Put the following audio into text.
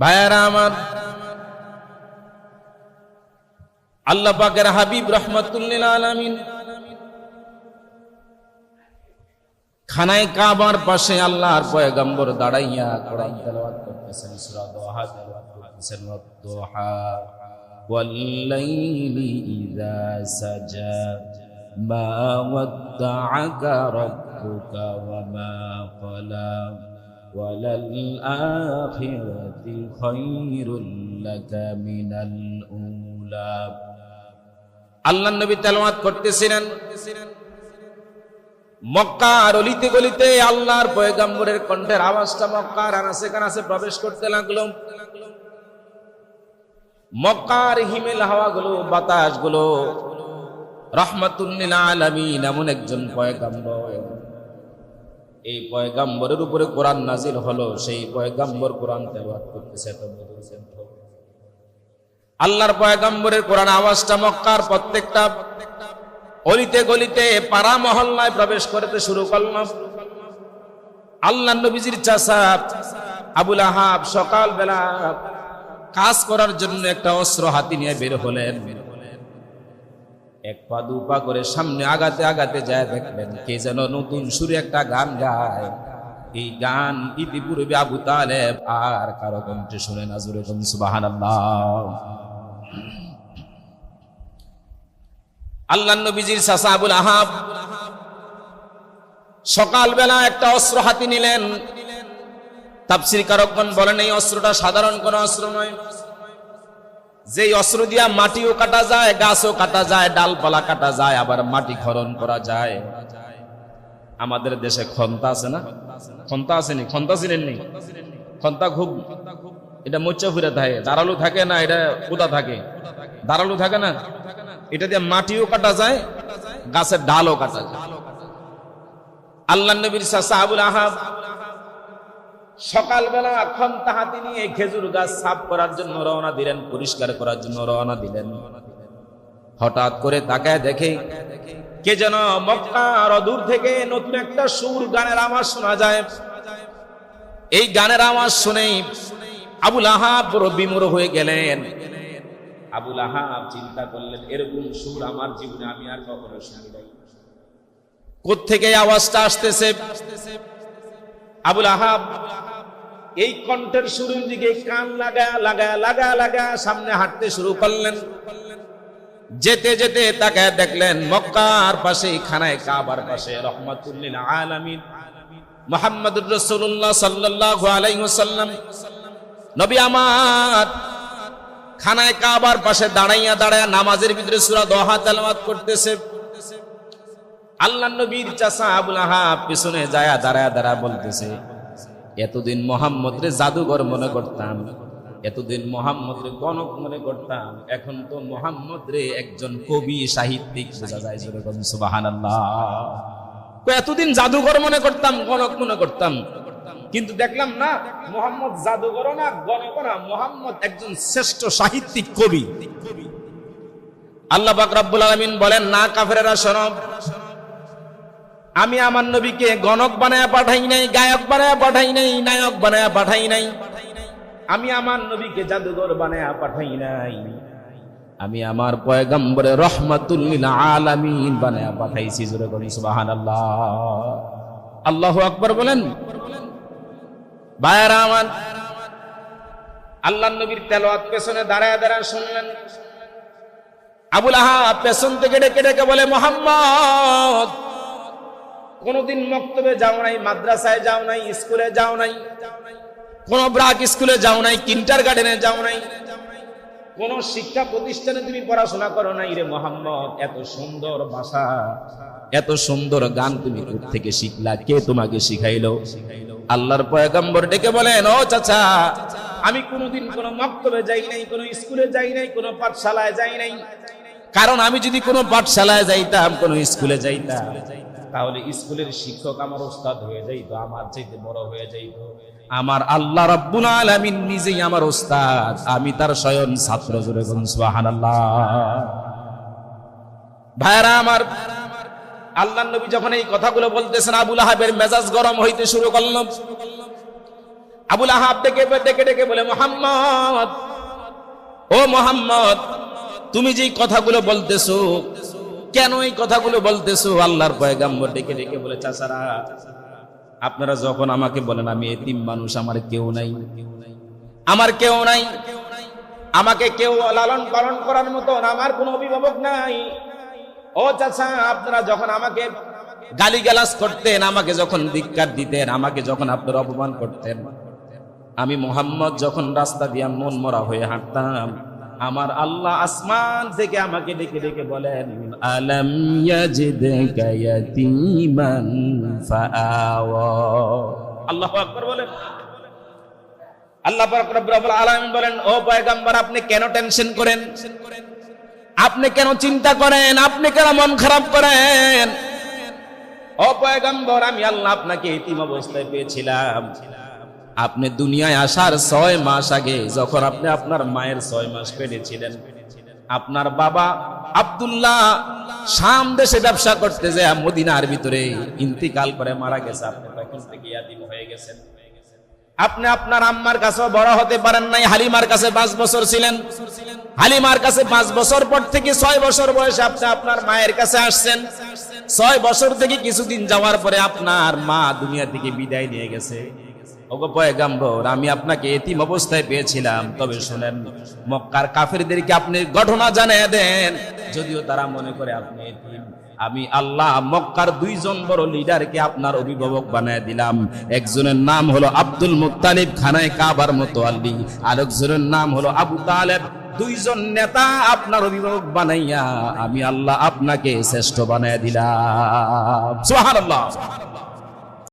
ভাইয়ারা আমার, আল্লাহ পাকের হাবিব রহমতুল্লিল আলমিন খানায় কাবার পাশে আল্লাহর পয়গম্বর দাঁড়াইয়া কোরআন তেলাওয়াত করতেছেন, সূরা وللآخرة خير لك من الأولى আল্লাহ নবী তেলাওয়াত করতেছিলেন মক্কার অলিতে গলিতে আল্লাহর পয়গাম্বরের কণ্ঠের আওয়াজটা মক্কার আনাসে কানাসে প্রবেশ করতে লাগলো মক্কার হিমেল হাওয়াগুলো বাতাসগুলো রহমাতুল্লিল আলামিন এমন একজন পয়গাম্বর এই পয়গাম্বরের উপরে কোরআন নাজিল হলো, সেই পয়গাম্বর কোরআন তেলাওয়াত করতেছে। আল্লাহর পয়গাম্বরের কোরআন আওয়াজটা মক্কার প্রত্যেকটা অলিতে গলিতে পাড়া মহল্লায় প্রবেশ করতে শুরু করলাম আল্লাহ নবীজির চাষা আবুল আহাব সকালবেলা কাজ করার জন্য একটা অস্ত্র হাতি নিয়ে বের হলেন এক পা, দু করে সামনে আগাতে আগাতে যায় দেখলেন কে যেন নতুন সুরে একটা গান গায়। এই গান ইতিপূর্বে আবু তালেব, আর কারও কণ্ঠে শুনে না জুড়ে সুবাহান আল্লাহ নবীজির চাষা আবুল আহাব সকালবেলা একটা অস্ত্র হাতি নিলেন। তাপসির কারকগণ বলেন, এই অস্ত্রটা সাধারণ কোন অস্ত্র নয়। যেই অস্ত্র দিয়া মাটিও কাটা যায়, গাছও কাটা যায়, ডালপালা কাটা যায়, আবার মাটি খরণ করা যায়। আমাদের দেশে খন্তা আছে না? খন্তা আসেনি খন্তা ছিলেন নি? খন্তা খুব। এটা মোচ্চা ফুরে থাকে। দাঁড়ালু থাকে না? এটা কোদা থাকে। দাঁড়ালু থাকে না? এটা দিয়ে মাটিও কাটা যায়, গাছের ডালও কাটা যায়। আল্লাহ নবীর সাহাবুল আহাব সকালবেলা এখন তাহাতি নিয়ে খেজুর গাছ সাফ করার জন্য রওনা দিলেন, পরিষ্কার করার জন্য রওনা দিলেন। হঠাৎ করে তাকায় দেখে কে যেন মক্কার অদূর থেকে নতুন একটা সুর গানের আওয়াজ শোনা যায়। এই গানের আওয়াজ শুনেই আবুল আহাব বড় হয়ে গেলেন। আবুল আহাব চিন্তা করলেন, এরকম সুর আমার জীবনে আমি আর কখনো শুনি নাই। কোত্থেকে আওয়াজটা আসতেছে? আবুল আহাব এই কণ্ঠের শুরুর দিকে কান লাগা লাগা লাগা লাগা সামনে হাঁটতে শুরু করলেন। যেতে যেতে তাকে দেখলেন মক্কার পাশে খানায় কাবার পাশে। রহমাতুল্লিল আলামিন। মোহাম্মদুর রসুল্লাহ সাল্লাল্লাহু আলাইহি ওয়াসাল্লাম। নবী আমার খানায় কাবার পাশে দাঁড়াইয়া দাঁড়াইয়া নামাজের ভিতরে সূরা দোহা তেলাওয়াত করতেছে। আল্লাহ নবীর চাচা আবুল আহাব পিছনে যায় দাঁড়ায় দাঁড়া বলতেছে এতদিন মোহাম্মদ রে জাদুঘর মনে করতাম, এতদিন মোহাম্মদ রে গণক মনে করতাম, এখন তো মোহাম্মদ রে একজন কবি, সাহিত্যিক এতদিন জাদুঘর মনে করতাম, গণক মনে করতাম, কিন্তু দেখলাম না, মোহাম্মদ জাদুঘর না, গণক না, মোহাম্মদ একজন শ্রেষ্ঠ সাহিত্যিক কবি। আল্লাহ পাক রব্বুল আলামিন বলেন, না কাফেরেরা শোনো আমি আমার নবীকে গণক বানায়া পাঠাই নাই, গায়ক বানায়া পাঠাই নাই, নায়ক বানায়া পাঠাই নাই। আমি আমার নবীকে জাদুঘর বানায়া পাঠাই নাই। আমি আমার পয়গম্বরে রহমাতুল্লিল আলামিন বানায়া পাঠাইছি, জোরে করি সুবহানাল্লাহ। আল্লাহু আকবার বলেন। ভাইয়ারা আমার আল্লাহ নবীর তেলাওয়াত পেছনে দাঁড়ায় দাঁড়ায় শুনলেন। আবুল আহাব পেছন থেকে ডেকে ডেকে বলে, মোহাম্মদ কোনদিন মক্তবে যাও নাই, মাদ্রাসায় যাও নাই, স্কুলে যাও নাই, কোন ব্রাক স্কুলে যাও নাই কিন্টার গার্ডেনে যাও নাই, কোন শিক্ষা প্রতিষ্ঠানে তুমি পড়াশোনা করো নাই রে মোহাম্মদ। এত সুন্দর ভাষা, এত সুন্দর গান তুমি থেকে শিখলা, কে তোমাকে শিখাইলো? আল্লাহর পয়গম্বর ডেকে বলেন, ও চাচা, আমি কোনোদিন কোন মক্তবে যাই নাই, কোন স্কুলে যাই নাই, কোন পাঠশালায় যাই নাই। কারণ আমি যদি কোনো পাঠশালায় যাইতাম, কোন স্কুলে যাইতাম। তাহলে স্কুলের শিক্ষক আমার ওস্তাদ হয়ে যাইতো, আমার চাইতে বড় হয়ে যাইতো। আমার আল্লাহ রাব্বুল আলামিন নিজেই আমার ওস্তাদ, আমি তার স্বয়ং ছাত্র জুড়ে বলুন, সুবহানাল্লাহ। ভাইরা আমার আল্লাহ নবী যখন এই কথাগুলো বলতেছেন, আবুল আহাবের মেজাজ গরম হইতে শুরু করল। আবুল আহাব ডেকে ডেকে ডেকে বলে, মোহাম্মদ, ও মোহাম্মদ, তুমি যে কথাগুলো বলতেছো কেন এই কথাগুলো বলতেছো? আল্লাহর পয়গাম্বর ডেকে ডেকে বলে, চাচারা, আপনারা যখন আমাকে বলেন আমি এতিম মানুষ, আমার কেউ নাই। আমার কেউ নাই। আমাকে কেউ লালন পালন করার মতন আমার কোনো অভিভাবক নাই। ও চাচা, আপনারা যখন আমাকে গালিগালাজ করতেন, আমাকে যখন ধিক্কার দিতেন, আমাকে যখন আপনারা অপমান করতেন, আমি মোহাম্মদ যখন রাস্তা দিয়া মন মরা হয়ে হাঁটতাম আমার আল্লাহ আসমান থেকে আমাকে ডেকে ডেকে বলেন, আলম আল্লাহু আকবার বলেন। আল্লাহ আলামিন বলেন, ও পয়গম্বর, আপনি কেন টেনশন করেন? আপনি কেন চিন্তা করেন? আপনি কেন মন খারাপ করেন? ও পয়গম্বর, আমি আল্লাহ আপনাকে এতিম অবস্থায় পেয়েছিলাম। আপনি দুনিয়ায় আসার ছয় মাস আগে, যখন আপনি আপনার মায়ের ছয় মাস পেরেছিলেন, আপনার বাবা আব্দুল্লাহ শাম দেশে ব্যবসা করতে যায় মদিনার ভিতরে, ইন্তিকাল করে মারা গেছে, আপনি তখন থেকে ইয়াতিম হয়ে গেছেন। আপনি আপনার আম্মার কাছেও বড় হতে পারেন নাই, হালিমার কাছে পাঁচ বছর ছিলেন। হালিমার কাছে পাঁচ বছর পর থেকে ছয় বছর বয়সে আপনি আপনার মায়ের কাছে আসছেন। ছয় বছর থেকে কিছুদিন যাওয়ার পরে আপনার মা দুনিয়া থেকে বিদায় নিয়ে গেছে। আমি আপনাকে এতিম অবস্থায় পেয়েছিলাম। তবে শুনেন, মক্কার কাফেরদেরকে আপনি ঘটনা জানিয়ে দেন। যদিও তারা মনে করে আপনি এতিম, আমি আল্লাহ মক্কার দুইজন বড় লিডারকে আপনার অভিভাবক বানায় দিলাম। একজনের নাম হলো আব্দুল মুত্তালিব খানায় কাবার মতো আল্লি আরেকজনের নাম হলো আবু তালেব। দুইজন নেতা আপনার অভিভাবক বানাইয়া আমি আল্লাহ আপনাকে শ্রেষ্ঠ বানায় দিলাম। সুবহানাল্লাহ।